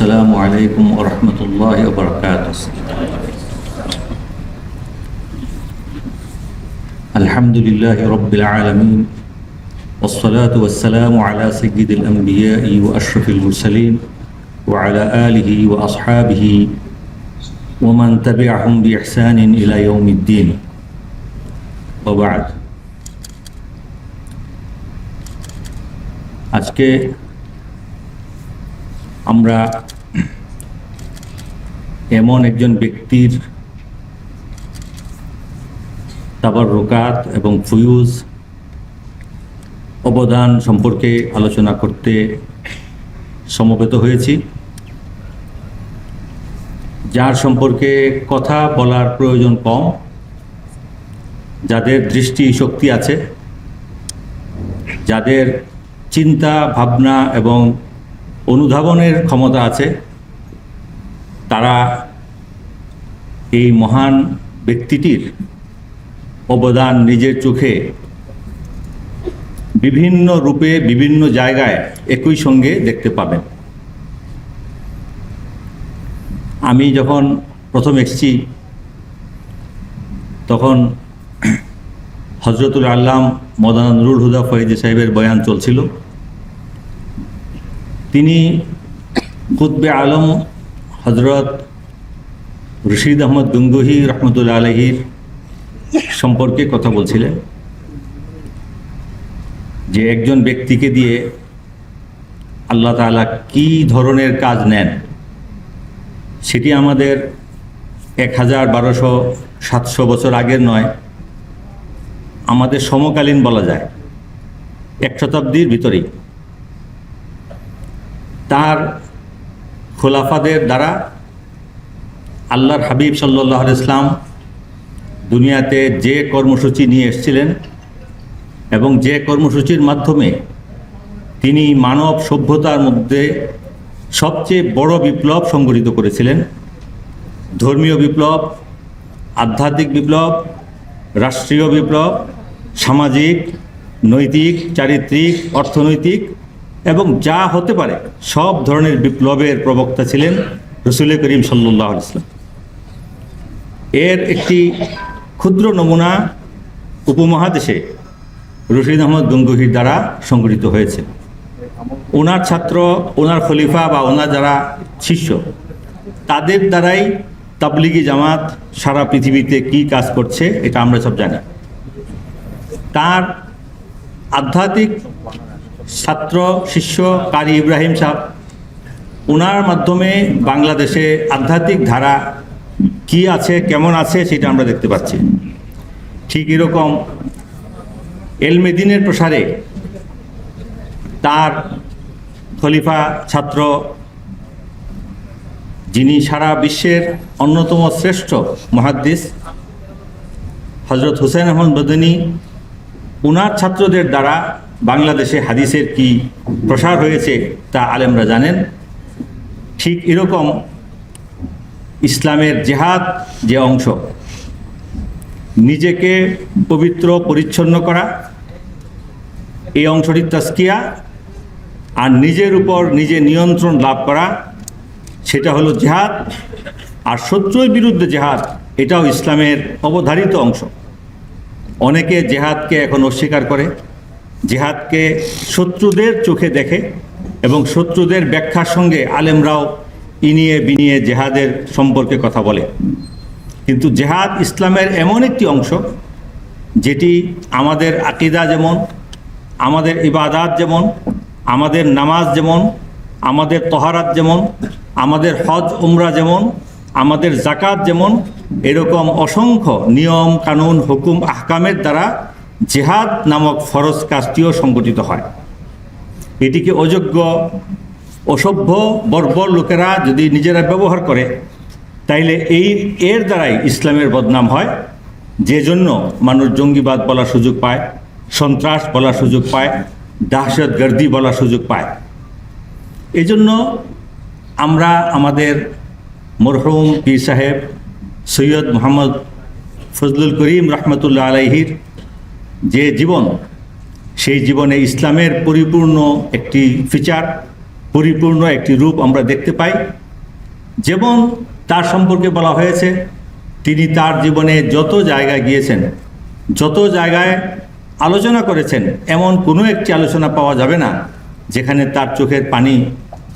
السلام عليكم ورحمة الله وبركاته الحمد لله رب العالمين والصلاة والسلام على سيد الأنبياء وأشرف المرسلين وعلى آله وأصحابه ومن تبعهم بإحسان إلى يوم الدين وبعد আজকে আমরা এমন একজন ব্যক্তির তারপর রোকাত এবং ফুয়ুজ অবদান সম্পর্কে আলোচনা করতে সমবেত হয়েছি। যার সম্পর্কে কথা বলার প্রয়োজন কম, যাদের দৃষ্টি শক্তি আছে, যাদের চিন্তা, ভাবনা এবং অনুধাবনের ক্ষমতা আছে। তারা এই মহান ব্যক্তিটির অবদান নিজের চোখে বিভিন্ন রূপে, বিভিন্ন জায়গায় একই সঙ্গে দেখতে পাবেন। আমি যখন প্রথম এসেছি, তখন হজরতুল আল্লাম মদানা নুরুল হুদা ফরিদি সাহেবের বয়ান চলছিল। তিনি কুতবে আলম হজরত রশিদ আহমদ গঙ্গুহি রহমতুল্লা আলহির সম্পর্কে কথা বলছিলেন, যে একজন ব্যক্তিকে দিয়ে আল্লাহ তালা কি ধরনের কাজ নেন, সেটি আমাদের এক হাজার বারোশো সাতশো বছর আগের নয়, আমাদের সমকালীন বলা যায়, এক শতাব্দীর ভিতরেই। তার খোলাফাদের দ্বারা আল্লাহর হাবিব সাল্লাহ ইসলাম দুনিয়াতে যে কর্মসূচি নিয়ে এসেছিলেন এবং যে কর্মসূচির মাধ্যমে তিনি মানব সভ্যতার মধ্যে সবচেয়ে বড় বিপ্লব সংগঠিত করেছিলেন। ধর্মীয় বিপ্লব, আধ্যাত্মিক বিপ্লব, রাষ্ট্রীয় বিপ্লব, সামাজিক, নৈতিক, চারিত্রিক, অর্থনৈতিক এবং যা হতে পারে, সব ধরনের বিপ্লবের প্রবক্তা ছিলেন রসুল করিম সাল্লাহ ইসলাম এর একটি ক্ষুদ্র নমুনা উপমহাদেশে রশিদ আহমদ গঙ্গুহির দ্বারা সংগঠিত হয়েছে। ওনার ছাত্র, ওনার খলিফা বা ওনার যারা শিষ্য, তাদের দ্বারাই তাবলিগি জামাত সারা পৃথিবীতে কি কাজ করছে, এটা আমরা সব জানি। তার আধ্যাত্মিক ছাত্র, শিষ্য কারি ইব্রাহিম সাহ ওনার মাধ্যমে বাংলাদেশে আধ্যাত্মিক ধারা কি আছে, কেমন আছে সেটা আমরা দেখতে পাচ্ছি। ঠিক এরকম এলমেদিনের প্রসারে তার খলিফা ছাত্র, যিনি সারা বিশ্বের অন্যতম শ্রেষ্ঠ মহাদ্দিস হজরত হুসেন আহমদ বদনী, উনার ছাত্রদের দ্বারা বাংলাদেশে হাদিসের কি প্রসার হয়েছে তা আলেমরা জানেন। ঠিক এরকম ইসলামের জেহাদ যে অংশ, নিজেকে পবিত্র, পরিচ্ছন্ন করা, এই অংশটি তাস্কিয়া আর নিজের উপর নিজে নিয়ন্ত্রণ লাভ করা, সেটা হলো জেহাদ। আর শত্রুর বিরুদ্ধে জেহাদ, এটাও ইসলামের অবধারিত অংশ। অনেকে জেহাদকে এখন অস্বীকার করে। জেহাদকে শত্রুদের চোখে দেখে এবং শত্রুদের ব্যাখ্যার সঙ্গে আলেমরাও ইনিয়ে বিনিয়ে জেহাদের সম্পর্কে কথা বলে। কিন্তু জেহাদ ইসলামের এমন একটি অংশ, যেটি আমাদের আকিদা যেমন, আমাদের ইবাদাত যেমন, আমাদের নামাজ যেমন, আমাদের তহারাত যেমন, আমাদের হজ, উমরা যেমন, আমাদের জাকাত যেমন, এরকম অসংখ্য নিয়ম, কানুন, হুকুম, আহকামের দ্বারা জেহাদ নামক ফরজ কাজটিও সংগঠিত হয়। এটিকে অযোগ্য, অসভ্য, বর্বর লোকেরা যদি নিজেরা ব্যবহার করে, তাইলে এই, এর দ্বারাই ইসলামের বদনাম হয়। যে জন্য মানুষ জঙ্গিবাদ বলার সুযোগ পায়, সন্ত্রাস বলার সুযোগ পায় দাহশত গর্দি বলার সুযোগ পায়। এজন্য আমরা আমাদের মরহুম পীর সাহেব সৈয়দ মোহাম্মদ ফজলুল করিম রহমতুল্লাহ আলাইহির যে জীবন, সেই জীবনে ইসলামের পরিপূর্ণ একটি ফিচার পরিপূর্ণ একটি রূপ আমরা দেখতে পাই। যেমন তার সম্পর্কে বলা হয়েছে, তিনি তার জীবনে যত জায়গায় গিয়েছেন, যত জায়গায় আলোচনা করেছেন, এমন কোনো একটি আলোচনা পাওয়া যাবে না, যেখানে তার চোখের পানি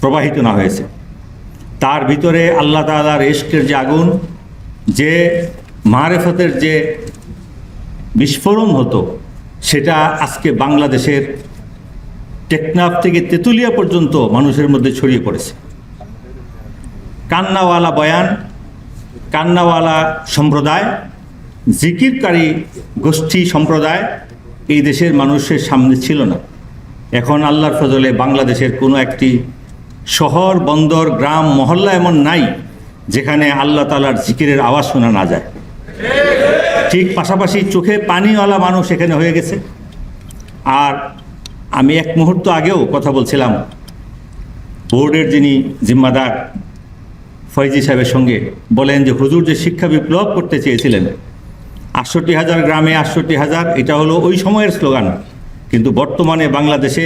প্রবাহিত না হয়েছে। তার ভিতরে আল্লাহ তালার ইস্কের যে আগুন, যে মারেফতের যে বিস্ফোরণ হতো সেটা আজকে বাংলাদেশের টেকনাফ থেকে তেঁতুলিয়া পর্যন্ত মানুষের মধ্যে ছড়িয়ে পড়েছে। কান্নাওয়ালা বয়ান, কান্নাওয়ালা সম্প্রদায়, জিকিরকারী গোষ্ঠী সম্প্রদায় এই দেশের মানুষের সামনে ছিল না। এখন আল্লাহর ফজলে বাংলাদেশের কোনো একটি শহর, বন্দর, গ্রাম, মহল্লা এমন নাই যেখানে আল্লাহ তালার জিকিরের আওয়াজ শোনা না যায়। ঠিক পাশাপাশি চোখে পানিওয়ালা মানুষ এখানে হয়ে গেছে। আর আমি এক মুহূর্ত আগেও কথা বলছিলাম, বোর্ডের যিনি জিম্মাদার ফয়জি সাহেবের সঙ্গে, বলেন যে হুজুর যে শিক্ষা বিপ্লব করতে চেয়েছিলেন, আটষট্টি হাজার গ্রামে আটষট্টি হাজার, এটা হলো ওই সময়ের স্লোগান, কিন্তু বর্তমানে বাংলাদেশে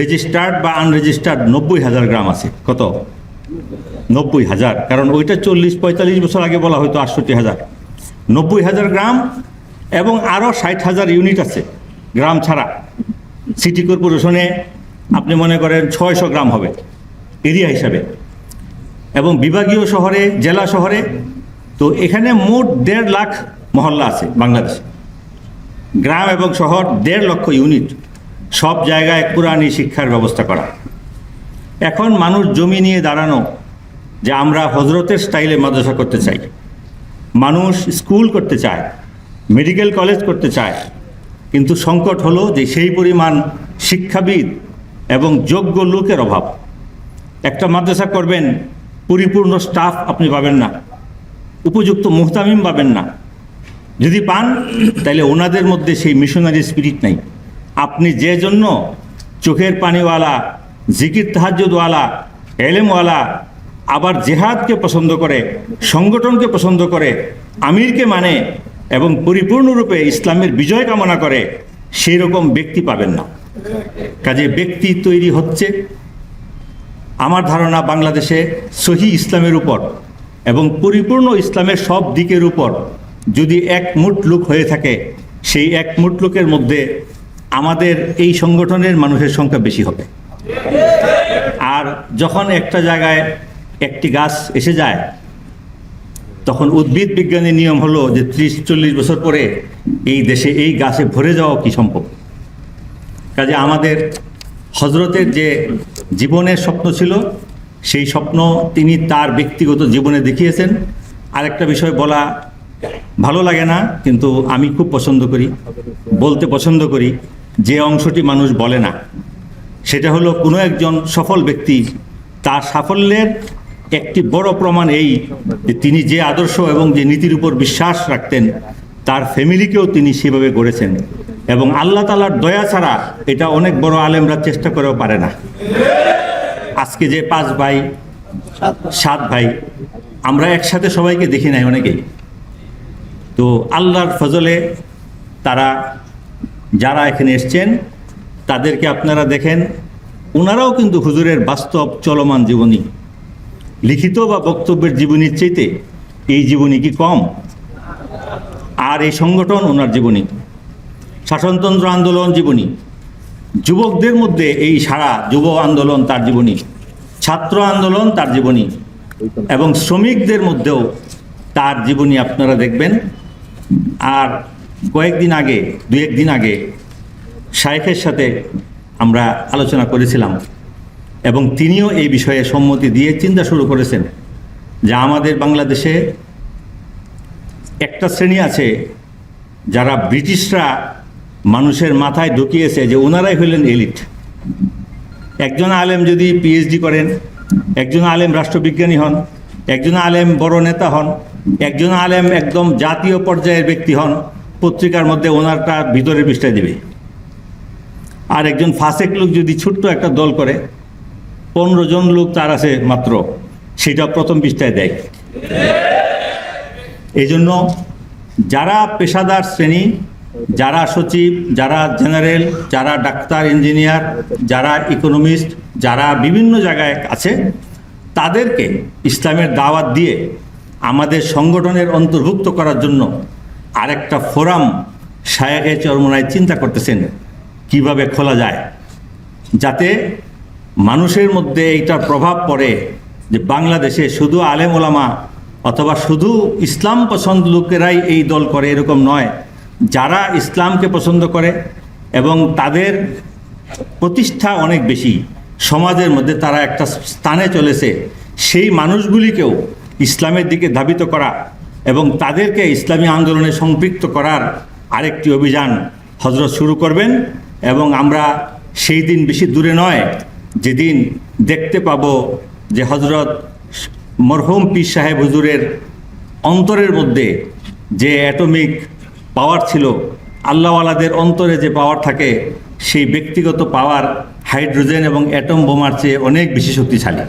রেজিস্টার্ড বা আনরেজিস্টার্ড নব্বই হাজার গ্রাম আছে। কত? নব্বই হাজার, কারণ ওইটা চল্লিশ পঁয়তাল্লিশ বছর আগে বলা হয়তো আটষট্টি হাজার। নব্বই হাজার গ্রাম এবং আরও ষাট হাজার ইউনিট আছে, গ্রাম ছাড়া। সিটি কর্পোরেশনে আপনি মনে করেন ছয়শো গ্রাম হবে, এরিয়া হিসাবে। এবং বিভাগীয় শহরে, জেলা শহরে, তো এখানে মোট দেড় লাখ মহল্লা আছে বাংলাদেশে। গ্রাম এবং শহর দেড় লক্ষ ইউনিট, সব জায়গায় কোরআনী শিক্ষার ব্যবস্থা করা। এখন মানুষ জমি নিয়ে দাঁড়ানো যে আমরা হজরতের স্টাইলে মাদ্রাসা করতে চাই মানুষ স্কুল করতে চায়, মেডিকেল কলেজ করতে চায়, কিন্তু সংকট হলো যে সেই পরিমাণ শিক্ষাবিদ এবং যোগ্য লোকের অভাব। একটা মাদ্রাসা করবেন, পরিপূর্ণ স্টাফ আপনি পাবেন না, উপযুক্ত মুহতামিম পাবেন না। যদি পান তাহলে ওনাদের মধ্যে সেই মিশনারি স্পিরিট নাই। আপনি যে জন্য চোখের পানিওয়ালা, জিকির তাহাজুদওয়ালা এলেমওয়ালা আবার জেহাদকে পছন্দ করে, সংগঠনকে পছন্দ করে, আমিরকে মানে এবং পরিপূর্ণরূপে ইসলামের বিজয় কামনা করে সেই রকম ব্যক্তি পাবেন না। কাজে ব্যক্তি তৈরি হচ্ছে। আমার ধারণা বাংলাদেশে সহি ইসলামের উপর এবং পরিপূর্ণ ইসলামের সব দিকের উপর যদি এক মুঠ লোক হয়ে থাকে, সেই এক মুঠ লোকের মধ্যে আমাদের এই সংগঠনের মানুষের সংখ্যা বেশি হবে। আর যখন একটা জায়গায় একটি গাছ এসে যায়, তখন উদ্ভিদ বিজ্ঞানের নিয়ম হলো যে ত্রিশ, চল্লিশ বছর পরে এই দেশে এই গাছে ভরে যাওয়া কি সম্ভব? কাজে আমাদের হজরতের যে জীবনের স্বপ্ন ছিল, সেই স্বপ্ন তিনি তার ব্যক্তিগত জীবনে দেখিয়েছেন। আরেকটা বিষয় বলা ভালো লাগে না, কিন্তু আমি খুব পছন্দ করি, বলতে পছন্দ করি, যে অংশটি মানুষ বলে না। সেটা হলো কোনো একজন সফল ব্যক্তি তার সাফল্যের একটি বড় প্রমাণ এই যে তিনি যে আদর্শ এবং যে নীতির উপর বিশ্বাস রাখতেন, তার ফ্যামিলিকেও তিনি সেভাবে গড়েছেন। এবং আল্লাহ তালার দয়া ছাড়া এটা অনেক বড় আলেমরা চেষ্টা করেও পারে না। আজকে যে পাঁচ ভাই, সাত ভাই, আমরা একসাথে সবাইকে দেখি নাই অনেকেই। তো আল্লাহর ফজলে তারা যারা এখানে এসছেন, তাদেরকে আপনারা দেখেন ওনারাও কিন্তু হুজুরের বাস্তব চলমান জীবনী। লিখিত বা বক্তব্যের জীবনীর চাইতে এই জীবনী কি কম? আর এই সংগঠন ওনার জীবনী শাসনতন্ত্র আন্দোলন জীবনী। যুবকদের মধ্যে এই সারা যুব আন্দোলন তার জীবনী। ছাত্র আন্দোলন তার জীবনী। এবং শ্রমিকদের মধ্যেও তার জীবনী আপনারা দেখবেন। আর কয়েকদিন আগে দু একদিন আগে শায়েখের সাথে আমরা আলোচনা করেছিলাম। এবং তিনিও এই বিষয়ে সম্মতি দিয়ে চিন্তা শুরু করেছেন যে আমাদের বাংলাদেশে একটা শ্রেণি আছে যারা ব্রিটিশরা মানুষের মাথায় ঢুকিয়েছে যে ওনারাই হলেন এলিট। একজন আলেম যদি পিএইচডি করেন, একজন আলেম রাষ্ট্রবিজ্ঞানী হন, একজন আলেম বড় নেতা হন, একজন আলেম একদম জাতীয় পর্যায়ের ব্যক্তি হন, পত্রিকার মধ্যে ওনারটা ভিতরে পৃষ্ঠায় দেবে। আর একজন ফাসেক লোক যদি ছোট্ট একটা দল করে পনেরো জন লোক তার আছে মাত্র। সেটা প্রথম পৃষ্ঠায় দেয়। এই জন্য যারা পেশাদার শ্রেণি, যারা সচিব, যারা জেনারেল, যারা ডাক্তার, ইঞ্জিনিয়ার, যারা ইকোনমিস্ট, যারা বিভিন্ন জায়গায় আছে, তাদেরকে ইসলামের দাওয়াত দিয়ে আমাদের সংগঠনের অন্তর্ভুক্ত করার জন্য আরেকটা ফোরাম শায়াকে চরমনায় চিন্তা করতেছেন, কীভাবে খোলা যায়। যাতে মানুষের মধ্যে এইটার প্রভাব পড়ে যে বাংলাদেশে শুধু আলেম ওলামা অথবা শুধু ইসলাম পছন্দ লোকেরাই এই দল করে এরকম নয়। যারা ইসলামকে পছন্দ করে এবং তাদের প্রতিষ্ঠা অনেক বেশি, সমাজের মধ্যে তারা একটা স্থানে চলেছে, সেই মানুষগুলিকেও ইসলামের দিকে ধাবিত করা এবং তাদেরকে ইসলামী আন্দোলনে সম্পৃক্ত করার আরেকটি অভিযান হজরত শুরু করবেন এবং আমরা সেই দিন বেশি দূরে নয় যেদিন দেখতে পাবো যে হজরত মরহুম পীর সাহেব হুজুরের অন্তরের মধ্যে যে অ্যাটমিক পাওয়ার ছিল, আল্লাহওয়ালাদের অন্তরে যে পাওয়ার থাকে, সেই ব্যক্তিগত পাওয়ার হাইড্রোজেন এবং অ্যাটম বোমার চেয়ে অনেক বেশি শক্তিশালী।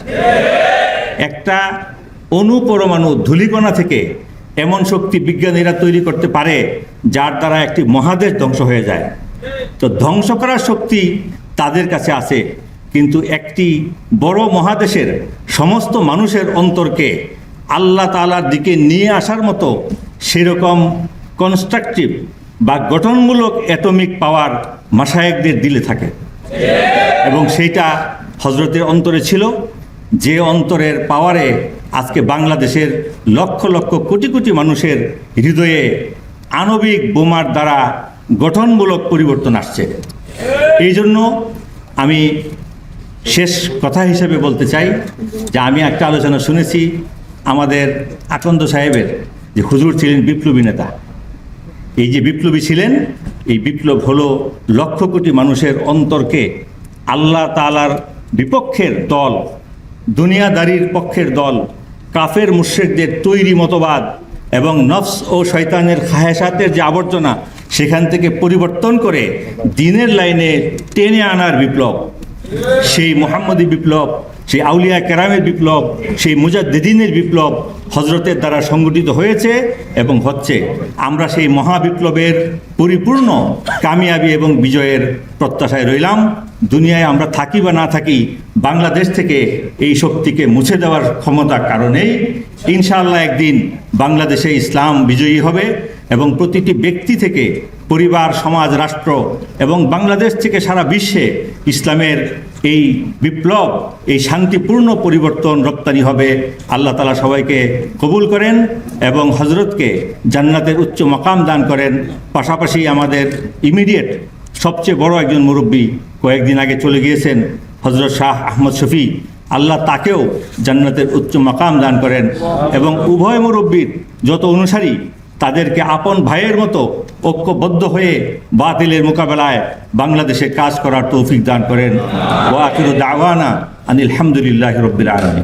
একটা অনুপরমাণু ধূলিকণা থেকে এমন শক্তি বিজ্ঞানীরা তৈরি করতে পারে, যার দ্বারা একটি মহাদেশ ধ্বংস হয়ে যায়। তো ধ্বংস করার শক্তি তাদের কাছে আছে। কিন্তু একটি বড় মহাদেশের সমস্ত মানুষের অন্তরকে আল্লাহ তালার দিকে নিয়ে আসার মতো সেরকম কনস্ট্রাকটিভ বা গঠনমূলক অ্যাটমিক পাওয়ার মাসায়েকদের দিলে থাকে। এবং সেইটা হজরতের অন্তরে ছিল, যে অন্তরের পাওয়ারে আজকে বাংলাদেশের লক্ষ লক্ষ কোটি কোটি মানুষের হৃদয়ে আণবিক বোমার দ্বারা গঠনমূলক পরিবর্তন আসছে। এই জন্য আমি শেষ কথা হিসেবে বলতে চাই যে আমি একটা আলোচনা শুনেছি আমাদের আকন্দ সাহেবের যে হুজুর ছিলেন বিপ্লবী নেতা। এই যে বিপ্লবী ছিলেন, এই বিপ্লব হলো লক্ষ কোটি মানুষের অন্তরকে আল্লাহ তালার বিপক্ষের দল, দুনিয়াদারির পক্ষের দল, কাফের মুশ্রিকদের তৈরি মতবাদ এবং নফস ও শয়তানের খাহেসাতের যে আবর্জনা, সেখান থেকে পরিবর্তন করে দিনের লাইনে টেনে আনার বিপ্লব। সেই মোহাম্মদী বিপ্লব, সেই আউলিয়া কেরামের বিপ্লব, সেই মুজাদ্দিনের বিপ্লব হজরতের দ্বারা সংগঠিত হয়েছে এবং হচ্ছে আমরা সেই মহাবিপ্লবের পরিপূর্ণ কামিয়াবি এবং বিজয়ের প্রত্যাশায় রইলাম। দুনিয়ায় আমরা থাকি বা না থাকি বাংলাদেশ থেকে এই শক্তিকে মুছে দেওয়ার ক্ষমতার কারণেই ইনশাআল্লাহ একদিন বাংলাদেশে ইসলাম বিজয়ী হবে। এবং প্রতিটি ব্যক্তি থেকে পরিবার, সমাজ, রাষ্ট্র এবং বাংলাদেশ থেকে সারা বিশ্বে ইসলামের এই বিপ্লব, এই শান্তিপূর্ণ পরিবর্তন রপ্তানি হবে। আল্লাহ তালা সবাইকে কবুল করেন এবং হজরতকে জান্নাতের উচ্চ মকাম দান করেন। পাশাপাশি আমাদের ইমিডিয়েট সবচেয়ে বড় একজন মুরব্বী কয়েকদিন আগে চলে গিয়েছেন হজরত শাহ আহমদ শফি। আল্লাহ তাকেও জান্নাতের উচ্চ মাকাম দান করেন এবং উভয় মুরব্বীর যত অনুসারী তাদেরকে আপন ভাইয়ের মতো ঐক্যবদ্ধ হয়ে বাতিলের মোকাবেলায় বাংলাদেশে কাজ করার তৌফিক দান করেন। ওয়াকির দাওয়ানা আনিল হামদুলিল্লাহ রব্বিল আলমী